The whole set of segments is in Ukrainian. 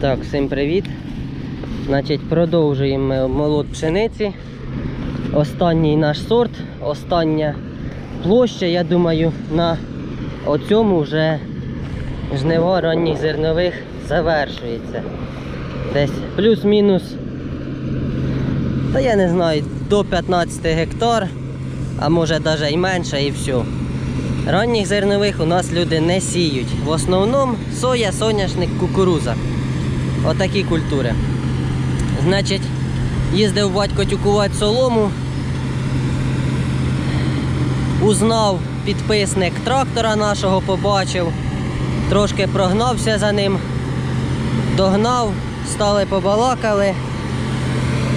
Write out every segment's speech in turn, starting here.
Так, всім привіт. Значить, продовжуємо молот пшениці. Останній наш сорт, остання площа, я думаю, на оцьому вже жнива ранніх зернових завершується. Десь плюс-мінус, та я не знаю, до 15 гектар, а може навіть і менше і все. Ранніх зернових у нас люди не сіють. В основному соя, соняшник, кукуруза. Отакі культури. Значить, їздив батько тюкувати солому. Узнав підписник трактора нашого, побачив, трошки прогнався за ним, догнав, стали побалакали.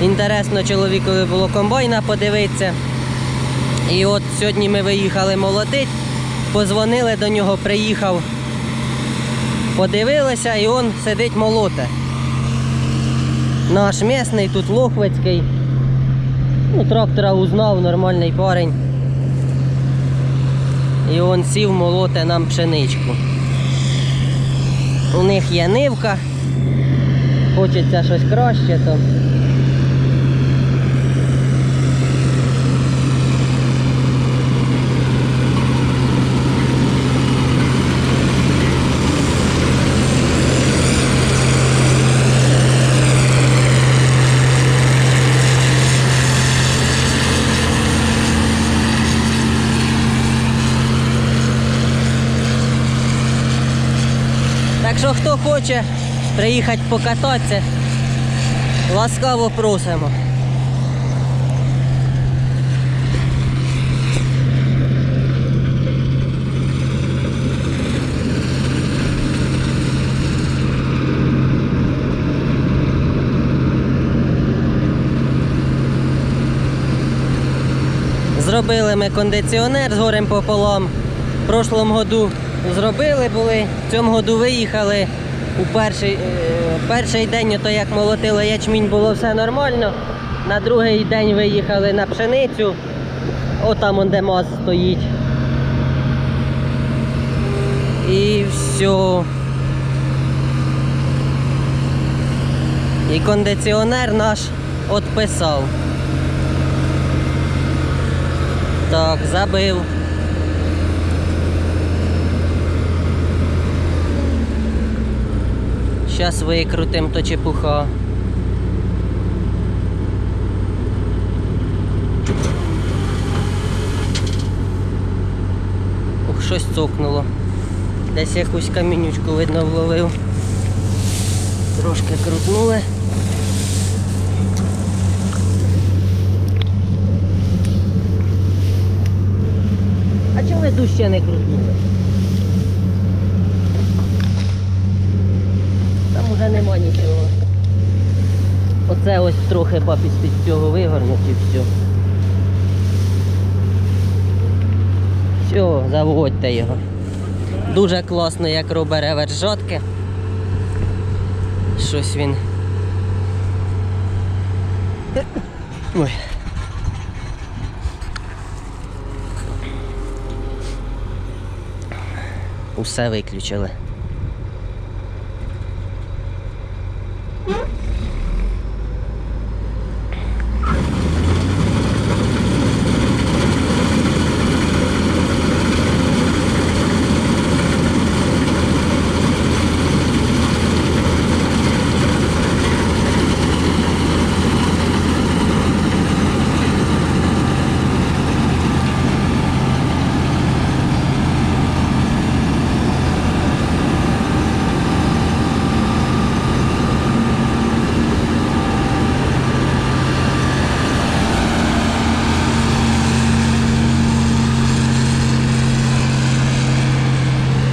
Інтересно чоловікові було комбайна подивитися. І от сьогодні ми виїхали молотить, позвонили до нього, приїхав, подивилися і он сидить молоте. Наш місний, тут Лохвицький. Ну, трактора узнав, нормальний парень. І він сів молоте нам пшеничку. У них є нивка. Хочеться щось краще, то. Так що хто хоче приїхати покататися, ласкаво просимо. Зробили ми кондиціонер з горем пополам. В прошлому году зробили були, в цьому году виїхали. У перший, е, перший день, то як молотили ячмінь, було все нормально. На другий день виїхали на пшеницю. Отам он де маз стоїть. І все. І кондиціонер наш відписав. Так, забив. Зараз викрутим то чепуха. Ух, щось цокнуло. Десь якусь камінючку видно вловив. Трошки крутнули. А чого ви дужче не крутнули? Уже нема нічого. Оце ось трохи папі з-під цього вигорнуть і все. Все, заводьте його. Дуже класно, як робить реверс. Щось він. Ой. Усе виключили.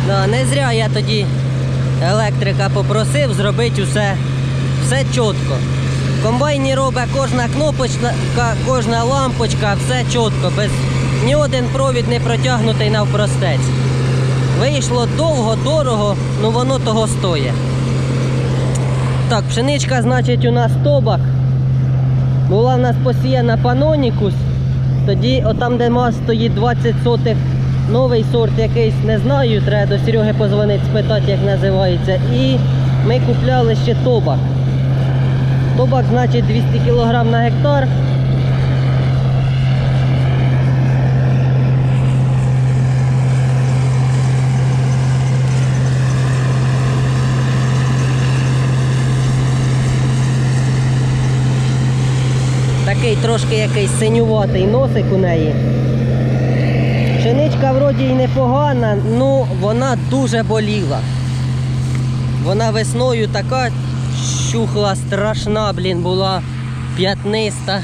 Да, не зря я тоді електрика попросив зробити усе, все чітко. В комбайні робить кожна кнопочка, кожна лампочка, все чітко, без ні один провід не протягнутий навпростець. Вийшло довго, дорого, ну воно того стоїть. Так, пшеничка, значить, у нас тобак. Була в нас посіяна панонікус. Тоді, отам, де мас стоїть 20 сотих, новий сорт якийсь, не знаю, треба до Сереги позвонити, спитати, як називається. І ми купляли ще тобак. Тобак значить 200 кг на гектар. Такий трошки якийсь синюватий носик у неї. Пшеничка вроді й непогана, ну вона дуже боліла. Вона весною така щухла, страшна, блін, була п'ятниста,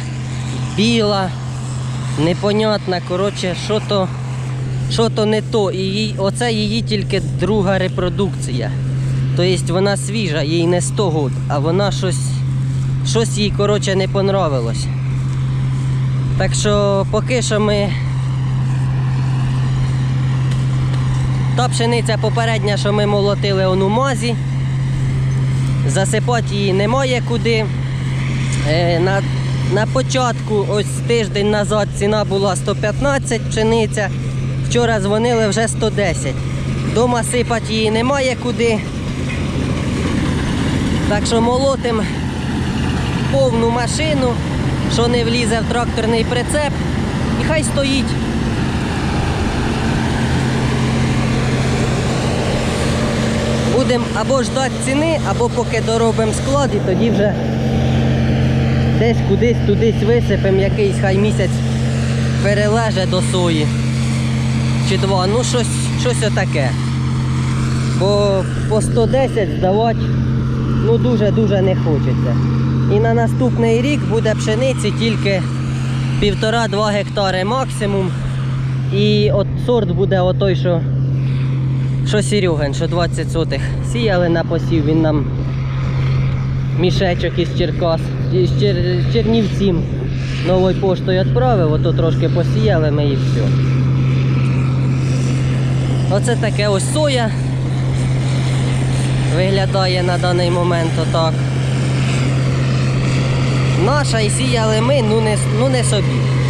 біла, непонятна. Коротше, що то, що то не то. І оце її тільки друга репродукція. Тобто вона свіжа, їй не 100 год, а вона щось, щось їй коротше, не понравилось. Так що поки що ми Та пшениця попередня, що ми молотили он у мазі. Засипати її немає куди. Е, на, на початку, ось тиждень назад, ціна була 115 пшениця. Вчора дзвонили вже 110. Дома сипати її немає куди. Так що молотим повну машину, що не влізе в тракторний прицеп, і хай стоїть. Будемо або ждати ціни, або поки доробимо склад і тоді вже десь кудись тудись висипемо якийсь хай місяць перележе до сої. Чи два. Ну щось, щось отаке. Бо по 110 здавати ну дуже-дуже не хочеться. І на наступний рік буде пшениці тільки 1,5-2 гектари максимум. І от сорт буде отой, що що Серюген, що 20 сотих. Сіяли на посів, він нам мішечок із Черкас, із Чер... Чернівців новою поштою відправив, ото трошки посіяли ми і все. Оце таке ось соя. Виглядає на даний момент отак. Наша і сіяли ми, ну не, ну не собі.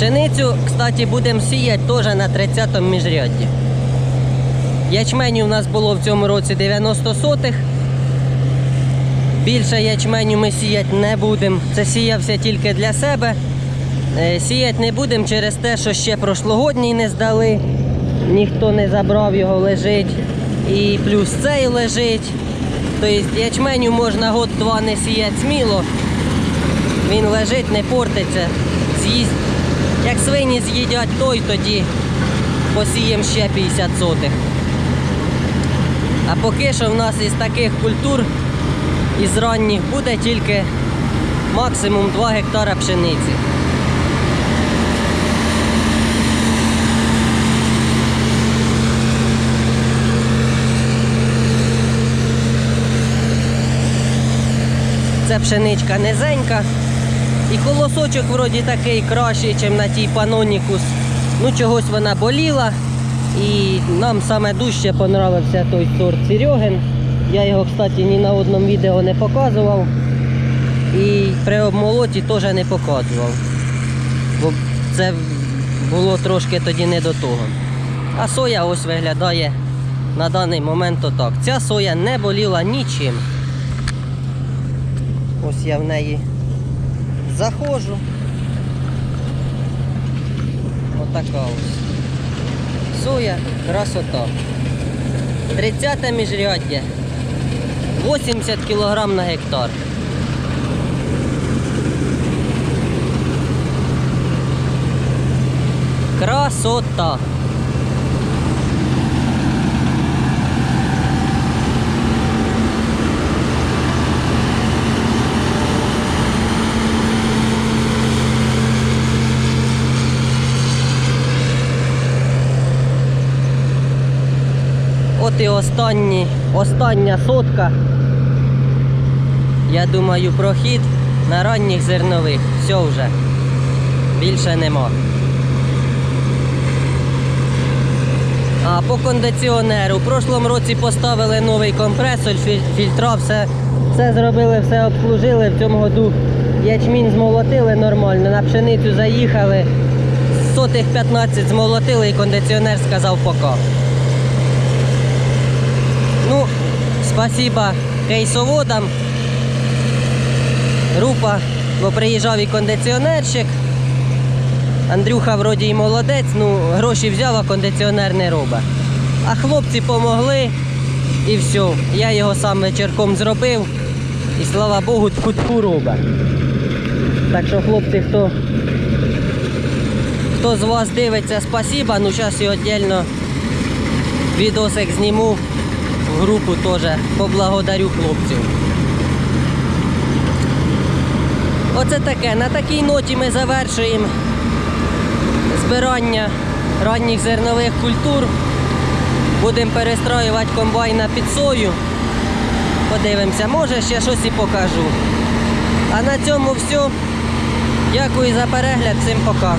Пшеницю, кстати, будемо сіяти теж на 30-му міжрядді. Ячменю у нас було в цьому році 90 сотих. Більше ячменю ми сіяти не будемо. Це сіявся тільки для себе. Е, Сіяти не будемо через те, що ще прошлогодній не здали. Ніхто не забрав його, лежить. І плюс цей лежить. Тобто ячменю можна год-два не сіяти сміло. Він лежить, не портиться. З'їсть. Як свині з'їдять той, тоді посіємо ще 50 сотих. А поки що в нас із таких культур, із ранніх буде тільки максимум 2 гектара пшениці. Це пшеничка низенька. І колосочок вроді такий кращий, ніж на тій панонікус. Ну чогось вона боліла. І нам саме дужче понравився той сорт Серегин. Я його, кстати, ні на одному відео не показував. І при обмолоті теж не показував. Бо це було трошки тоді не до того. А соя ось виглядає на даний момент отак. Ця соя не боліла нічим. Ось я в неї заходжу. Отака ось. Соя, красота. 30 міжряддя. 80 кг на гектар. Красота. От останні, остання сотка. Я думаю, прохід на ранніх зернових. Все вже. Більше нема. А по кондиціонеру. У прошлому році поставили новий компресор, фільтра, все Все зробили, все обслужили. В цьому году ячмінь змолотили нормально, на пшеницю заїхали. Сотих 15 змолотили і кондиціонер сказав пока. Ну, спасіба кейсоводам. Група, бо приїжджав і кондиціонерщик. Андрюха вроді і молодець, ну гроші взяв, а кондиціонер не робить. А хлопці помогли і все. Я його сам вечірком зробив. І слава Богу, тьфу-тьфу робить. Так що, хлопці, хто, хто з вас дивиться, спасіба. Ну зараз і віддільно відосик зніму групу теж. Поблагодарю хлопців. Оце таке. На такій ноті ми завершуємо збирання ранніх зернових культур. Будемо перестроювати комбайна під сою. Подивимося, може ще щось і покажу. А на цьому все. Дякую за перегляд, всім пока.